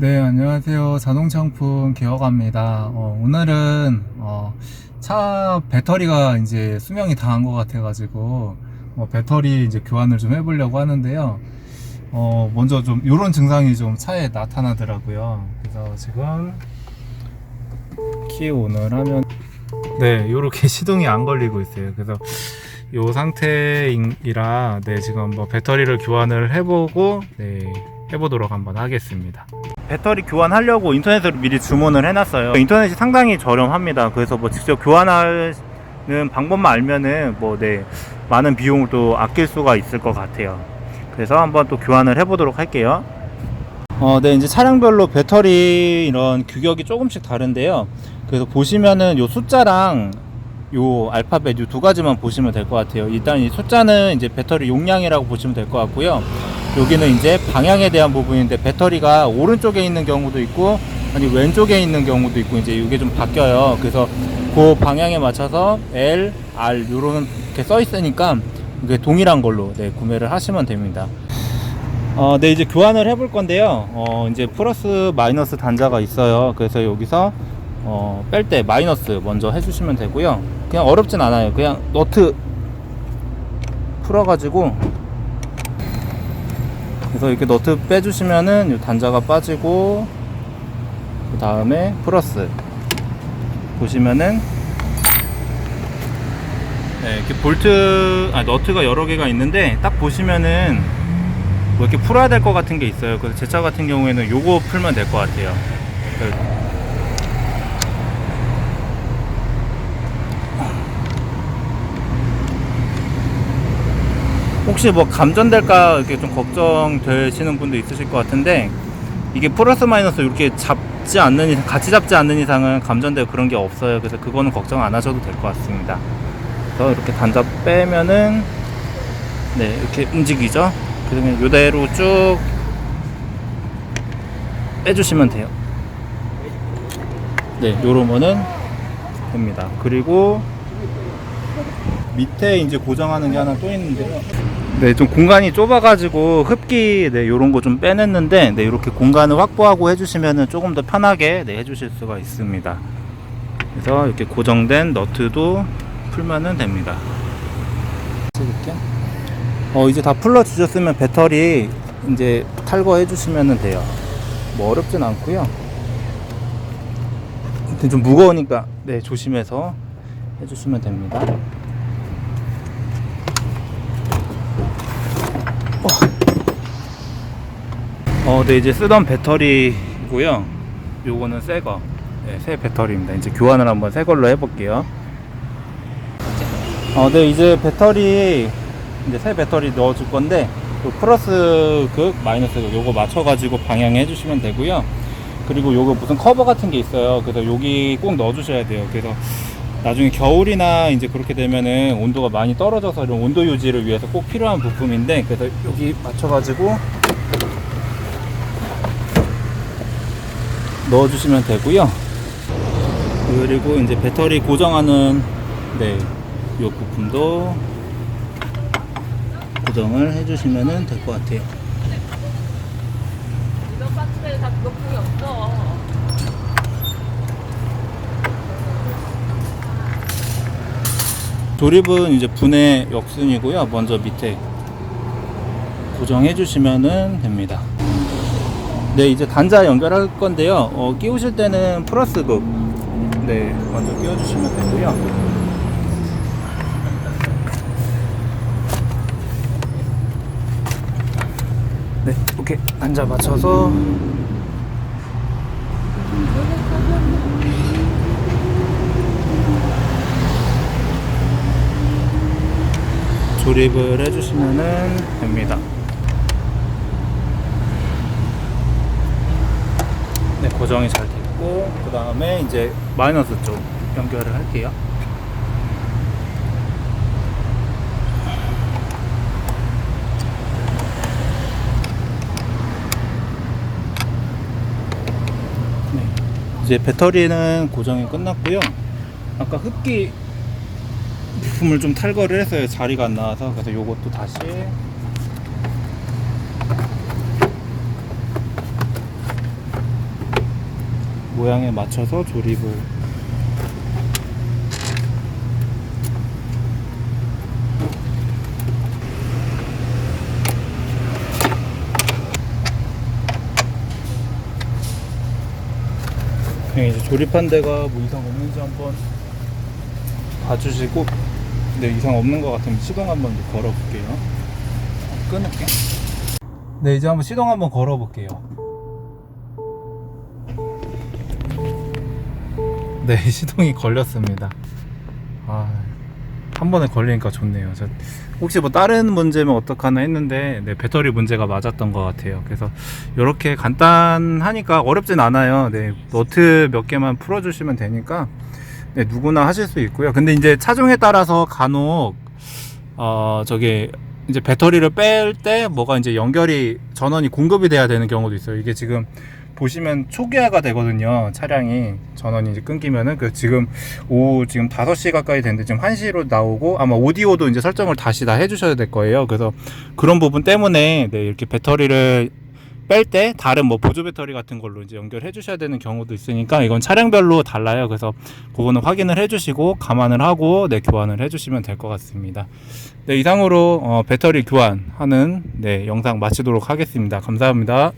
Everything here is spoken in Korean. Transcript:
네, 안녕하세요. 자동차용품 개혁합니다. 어, 오늘은 어, 차 배터리가 이제 수명이 다한 것 같아가지고 어, 배터리 이제 교환을 좀 해보려고 하는데요. 어, 먼저 좀 이런 증상이 좀 차에 나타나더라고요. 그래서 지금 키 온을 하면 네, 이렇게 시동이 안 걸리고 있어요. 그래서 이 상태이라 네, 지금 뭐 배터리를 교환을 해보고 네, 해보도록 한번 하겠습니다. 배터리 교환하려고 인터넷으로 미리 주문을 해놨어요. 인터넷이 상당히 저렴합니다. 그래서 뭐 직접 교환하는 방법만 알면은 뭐 네, 많은 비용을 또 아낄 수가 있을 것 같아요. 그래서 한번 또 교환을 해보도록 할게요. 어, 네, 이제 차량별로 배터리 이런 규격이 조금씩 다른데요. 그래서 보시면은 요 숫자랑 요 알파벳 요 두 가지만 보시면 될 것 같아요. 일단 이 숫자는 이제 배터리 용량이라고 보시면 될 것 같고요. 여기는 이제 방향에 대한 부분인데 배터리가 오른쪽에 있는 경우도 있고 아니 왼쪽에 있는 경우도 있고 이제 이게 좀 바뀌어요. 그래서 그 방향에 맞춰서 L, R 이렇게 써 있으니까 이게 동일한 걸로 네, 구매를 하시면 됩니다. 어, 네 이제 교환을 해볼 건데요. 어, 이제 플러스 마이너스 단자가 있어요. 그래서 여기서 어, 뺄 때 마이너스 먼저 해주시면 되고요. 그냥 어렵진 않아요. 그냥 너트 풀어가지고 그래서 이렇게 너트 빼주시면은 이 단자가 빠지고 그 다음에 플러스 보시면은 네, 이렇게 볼트 아 너트가 여러 개가 있는데 딱 보시면은 뭐 이렇게 풀어야 될 것 같은 게 있어요. 그래서 제 차 같은 경우에는 요거 풀면 될 것 같아요. 혹시 뭐 감전될까 이렇게 좀 걱정되시는 분도 있으실 것 같은데 이게 플러스 마이너스 이렇게 잡지 않는 이상 같이 잡지 않는 이상은 감전되고 그런 게 없어요. 그래서 그거는 걱정 안 하셔도 될 것 같습니다. 그래서 이렇게 단자 빼면은 네 이렇게 움직이죠. 그냥 이대로 쭉 빼주시면 돼요. 네, 요러면은 됩니다. 그리고 밑에 이제 고정하는 게 하나 또 있는데요. 네, 좀 공간이 좁아가지고 흡기 네, 요런 거 좀 빼냈는데 네, 이렇게 공간을 확보하고 해주시면은 조금 더 편하게 네, 해주실 수가 있습니다. 그래서 이렇게 고정된 너트도 풀면은 됩니다. 어, 이제 다 풀러 주셨으면 배터리 이제 탈거해 주시면 돼요. 뭐 어렵진 않고요. 좀 무거우니까 네, 조심해서 해주시면 됩니다. 어, 네, 이제 쓰던 배터리고요. 요거는 새 거. 네, 새 배터리입니다. 이제 교환을 한번 새 걸로 해볼게요. 어, 네, 이제 배터리, 이제 새 배터리 넣어줄 건데, 그 플러스 극, 마이너스 극, 요거 맞춰가지고 방향해 주시면 되고요. 그리고 요거 무슨 커버 같은 게 있어요. 그래서 여기 꼭 넣어주셔야 돼요. 그래서 나중에 겨울이나 이제 그렇게 되면은 온도가 많이 떨어져서 이런 온도 유지를 위해서 꼭 필요한 부품인데, 그래서 여기 맞춰가지고 넣어주시면 되고요. 그리고 이제 배터리 고정하는 네, 이 부품도 고정을 해주시면 될 것 같아요. 이런 박스에 다 그것뿐이 없어. 조립은 이제 분해 역순이고요. 먼저 밑에 고정해 주시면 됩니다. 네, 이제 단자 연결할 건데요. 어, 끼우실 때는 플러스 극 네, 먼저 끼워 주시면 되고요. 네, 이렇게 단자 맞춰서 조립을 해주시면 됩니다. 고정이 잘 됐고, 그 다음에 이제 마이너스 쪽 연결을 할게요. 네, 이제 배터리는 고정이 끝났고요. 아까 흡기 부품을 좀 탈거를 했어요. 자리가 안 나와서. 그래서 요것도 다시 모양에 맞춰서 조립을. 그냥 이제 조립한 데가 뭐 이상 없는지 한번 봐주시고 네 이상 없는 것 같으면 시동 한번 걸어 볼게요. 끊을게. 네 이제 한번 시동 한번 걸어 볼게요 네 시동이 걸렸습니다 아 한 번에 걸리니까 좋네요 저 혹시 뭐 다른 문제면 어떡하나 했는데 네 배터리 문제가 맞았던 것 같아요 그래서 이렇게 간단하니까 어렵진 않아요 네 너트 몇 개만 풀어주시면 되니까 네, 누구나 하실 수 있고요. 근데 이제 차종에 따라서 간혹 어 저기 이제 배터리를 뺄 때 뭐가 이제 연결이 전원이 공급이 돼야 되는 경우도 있어요. 이게 지금 보시면 초기화가 되거든요. 차량이 전원이 이제 끊기면은 그 지금 오후 지금 5시 가까이 됐는데 지금 1시로 나오고 아마 오디오도 이제 설정을 다시 다 해주셔야 될 거예요. 그래서 그런 부분 때문에 네, 이렇게 배터리를 뺄 때 다른 뭐 보조 배터리 같은 걸로 이제 연결해 주셔야 되는 경우도 있으니까 이건 차량별로 달라요. 그래서 그거는 확인을 해 주시고 감안을 하고 네 교환을 해 주시면 될 것 같습니다. 네 이상으로 어, 배터리 교환하는 네 영상 마치도록 하겠습니다. 감사합니다.